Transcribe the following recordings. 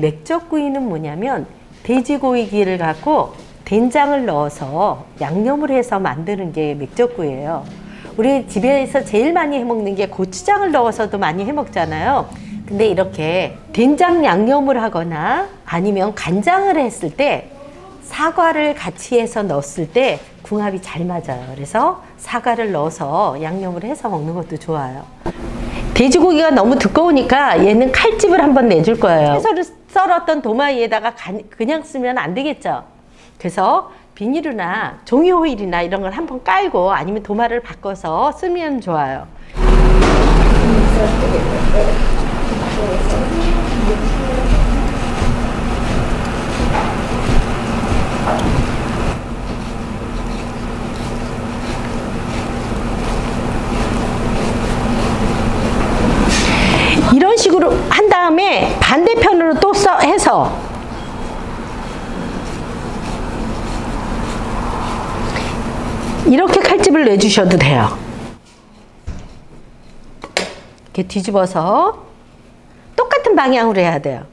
맥적구이는 뭐냐면 돼지고기를 갖고 된장을 넣어서 양념을 해서 만드는 게 맥적구이예요. 우리 집에서 제일 많이 해먹는 게 고추장을 넣어서도 많이 해먹잖아요. 근데 이렇게 된장 양념을 하거나 아니면 간장을 했을 때 사과를 같이 해서 넣었을 때 궁합이 잘 맞아요. 그래서 사과를 넣어서 양념을 해서 먹는 것도 좋아요. 돼지고기가 너무 두꺼우니까 얘는 칼집을 한번 내줄 거예요. 썰었던 도마 위에다가 간- 그냥 쓰면 안 되겠죠. 그래서 비닐이나 종이 호일이나 이런 걸 한번 깔고 아니면 도마를 바꿔서 쓰면 좋아요. 이런 식으로 한 다음에 반대편 해서 이렇게 칼집을 내주셔도 돼요. 이렇게 뒤집어서 똑같은 방향으로 해야 돼요.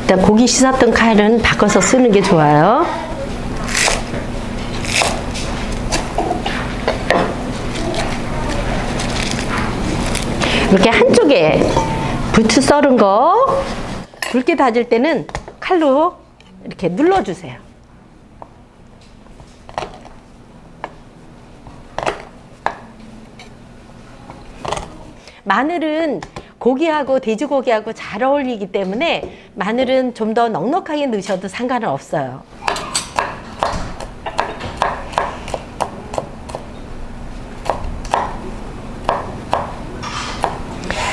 일단 고기 씻었던 칼은 바꿔서 쓰는 게 좋아요. 이렇게 한쪽에 부추 썰은 거 굵게 다질 때는 칼로 이렇게 눌러주세요. 마늘은 고기하고 돼지고기하고 잘 어울리기 때문에 마늘은 좀 더 넉넉하게 넣으셔도 상관은 없어요.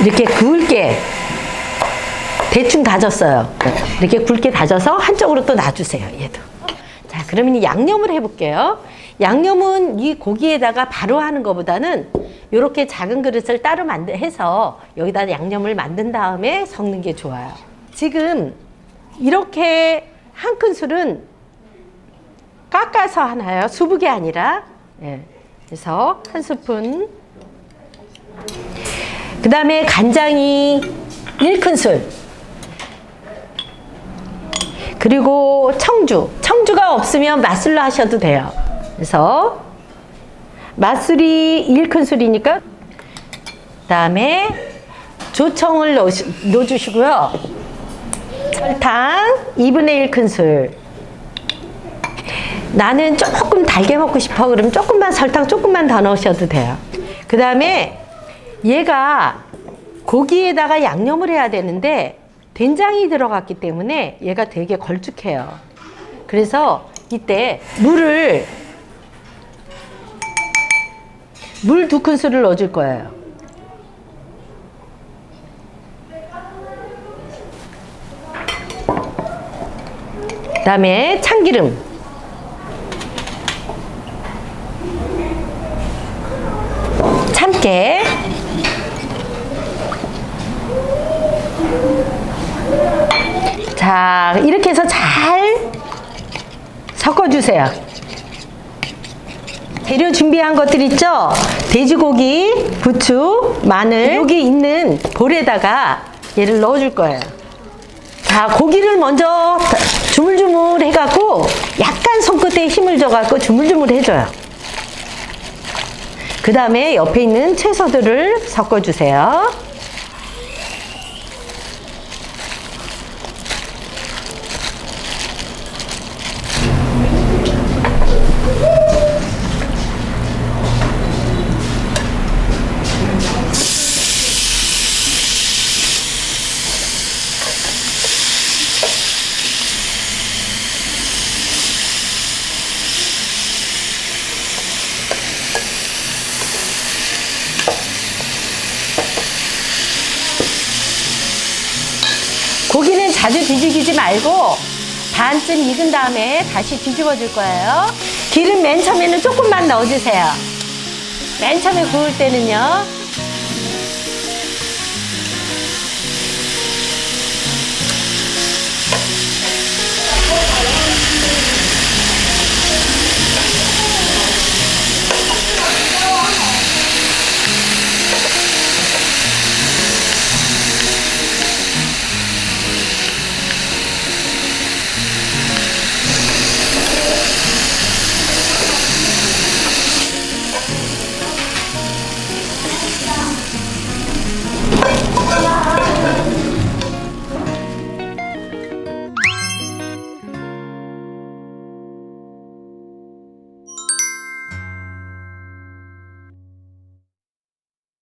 이렇게 굵게 대충 다졌어요. 이렇게 굵게 다져서 한쪽으로 또 놔주세요. 얘도. 자, 그러면 이 양념을 해볼게요. 양념은 이 고기에다가 바로 하는 것보다는 이렇게 작은 그릇을 따로 만들 해서 여기다 양념을 만든 다음에 섞는 게 좋아요. 지금 이렇게 한 큰술은 깎아서 하나요? 수북이 아니라. 예. 그래서 한 스푼. 그 다음에 간장이 1큰술. 그리고 청주. 청주가 없으면 맛술로 하셔도 돼요. 그래서 맛술이 1큰술이니까 그 다음에 조청을 넣으시, 넣어주시고요. 설탕 2분의 1큰술. 나는 조금 달게 먹고 싶어. 그럼 조금만 설탕 조금만 더 넣으셔도 돼요. 그 다음에 얘가 고기에다가 양념을 해야 되는데 된장이 들어갔기 때문에 얘가 되게 걸쭉해요. 그래서 이때 물을 물 두 큰술을 넣어줄 거예요. 그 다음에 참기름. 참깨. 자, 이렇게 해서 잘 섞어주세요. 재료 준비한 것들 있죠? 돼지고기, 부추, 마늘 여기 있는 볼에다가 얘를 넣어줄 거예요. 자, 고기를 먼저 주물주물 해갖고 약간 손끝에 힘을 줘갖고 주물주물 해줘요. 그 다음에 옆에 있는 채소들을 섞어주세요. 자주 뒤집이지 말고 반쯤 익은 다음에 다시 뒤집어 줄 거예요. 기름 맨 처음에는 조금만 넣어주세요. 맨 처음에 구울 때는요.